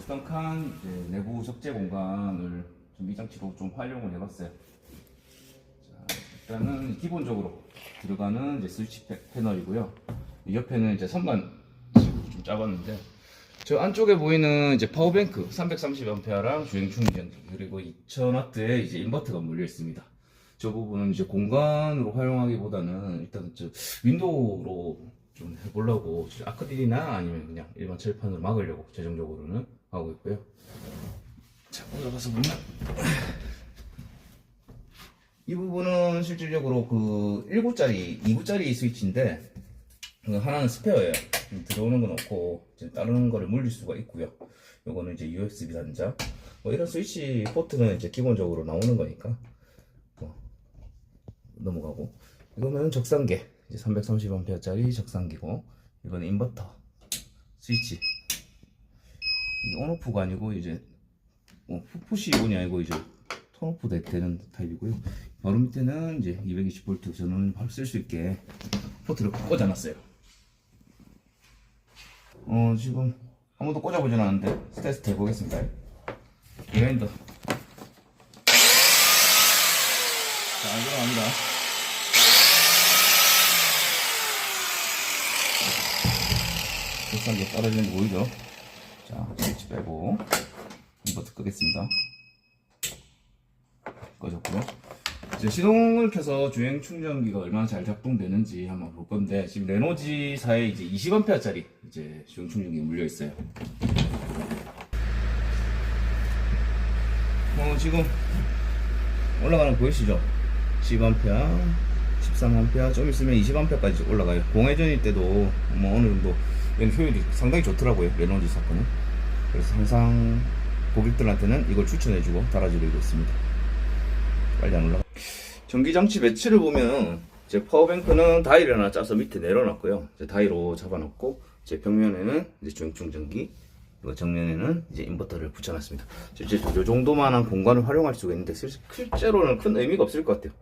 스턴칸 이제 내부 적재 공간을 전기 장치로 좀 활용을 해봤어요. 자, 일단은 기본적으로 들어가는 이제 스위치 패- 패널이고요. 이 옆에는 이제 선반 좀 짜봤는데 저 안쪽에 보이는 이제 파워뱅크 330A랑 주행 충전기 그리고 2000W의 이제 인버터가 몰려 있습니다. 저 부분은 이제 공간으로 활용하기보다는 일단 저 윈도우로 좀 해보려고 저 아크릴이나 아니면 그냥 일반 철판으로 막으려고 최종적으로는 하고 있고요. 자 올라가서 보면 이 부분은 실질적으로 그 1구짜리, 2구짜리 스위치인데 그 하나는 스페어예요. 들어오는 건 없고 다른 거를 물릴 수가 있고요. 요거는 이제 USB 단자. 뭐 이런 스위치 포트는 이제 기본적으로 나오는 거니까 뭐 넘어가고 이거는 적상계 이제 330A짜리 적상기고 이거는 인버터 스위치 이게 온오프가 아니고 이제 뭐 푸시 온이 아니고 이제 턴오프 되- 되는 타입이고요. 바로 밑에는 이제 220V 전원을 바로 쓸 수 있게 포트를 꽂아놨어요. 어 지금 아무도 꽂아보진 않았는데 테스트 해보겠습니다. 그라인더. 자, 들어갑니다. 비싸게 떨어지는 거 보이죠? 자, 스위치 빼고 이버튼 끄겠습니다. 꺼졌고요. 이제 시동을 켜서 주행 충전기가 얼마나 잘 작동되는지 한번 볼 건데 지금 레노지사에 이제 20A짜리 이제 주행 충전기 물려 있어요. 어 지금 올라가는 거 보이시죠? 10A, 13A, 좀 있으면 20A까지 올라가요. 공회전일 때도 뭐 어느 정도 이런 효율이 상당히 좋더라고요. 레노지 사건은. 그래서 항상 고객들한테는 이걸 추천해주고 달아드리고 있습니다. 빨리 안 올라가. 전기장치 배치를 보면 제 파워뱅크는 다이를 하나 짜서 밑에 내려놨고요. 이제 다이로 잡아놓고 제 벽면에는 이제 중충전기 그리고 정면에는 이제 인버터를 붙여놨습니다. 실제 이 정도만한 공간을 활용할 수가 있는데 실- 실제로는 큰 의미가 없을 것 같아요.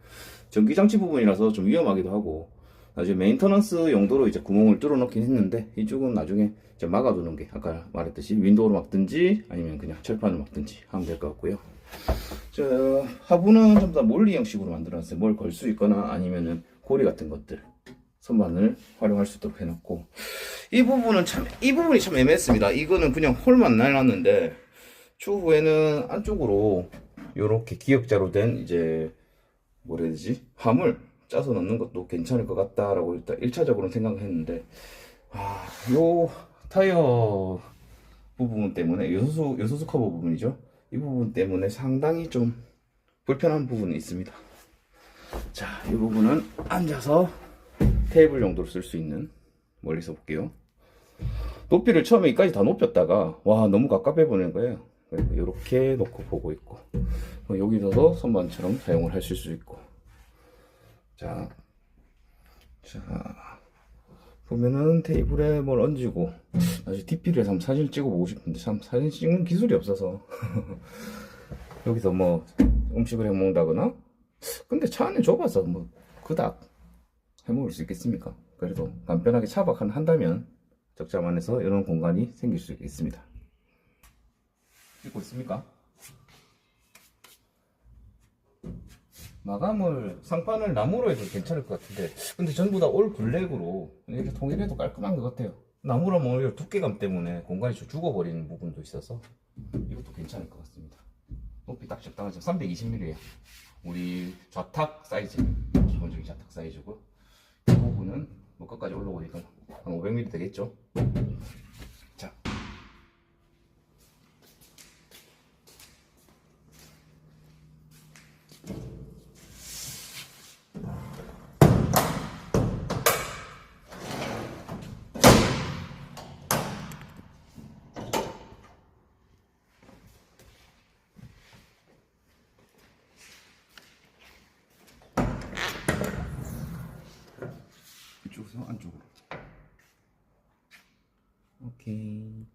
전기장치 부분이라서 좀 위험하기도 하고 나중에 메인터넌스 용도로 이제 구멍을 뚫어 놓긴 했는데 이쪽은 나중에 이제 막아두는 게 아까 말했듯이 윈도우로 막든지 아니면 그냥 철판을 막든지 하면 될 것 같고요. 저 하부는 좀더 몰리 형식으로 만들어놨어요. 뭘 걸 수 있거나 아니면은 고리 같은 것들 선반을 활용할 수 있도록 해놨고 이 부분은 참 이 부분이 참 애매했습니다. 이거는 그냥 홀만 날놨는데 추후에는 안쪽으로 이렇게 기역자로 된 이제 뭐라 해야 되지 함을 짜서 넣는 것도 괜찮을 것 같다라고 일단 1차적으로는 생각을 했는데 아, 요 타이어 부분 때문에 요소수 요소수 커버 부분이죠. 이 부분 때문에 상당히 좀 불편한 부분이 있습니다. 자, 이 부분은 앉아서 테이블 용도로 쓸 수 있는 멀리서 볼게요. 높이를 처음에 여기까지 다 높였다가 와 너무 가깝게 보는 거예요. 이렇게 놓고 보고 있고 어, 여기서도 선반처럼 사용을 하실 수 있고 자, 자 보면은 테이블에 뭘 얹고 나중에 DP를 한번 사진을 찍어보고 싶은데 참 사진 찍는 기술이 없어서 여기서 뭐 음식을 해 먹는다거나 근데 차 안에 좁아서 뭐 그닥 해 먹을 수 있겠습니까? 그래도 간편하게 차박한 한다면 적자만해서 이런 공간이 생길 수 있습니다. 찍고 있습니까? 마감을 상판을 나무로 해도 괜찮을 것 같은데 근데 전부 다 올 블랙으로 이렇게 통일해도 깔끔한 것 같아요. 나무라면 오히려 두께감 때문에 공간이 좀 죽어버리는 부분도 있어서 이것도 괜찮을 것 같습니다. 높이 딱 적당하죠. 320mm에요. 우리 좌탁 사이즈 기본적인 좌탁 사이즈고 이 부분은 뭐 끝까지 올라오니까 한 500mm 되겠죠 안쪽으로. 오케이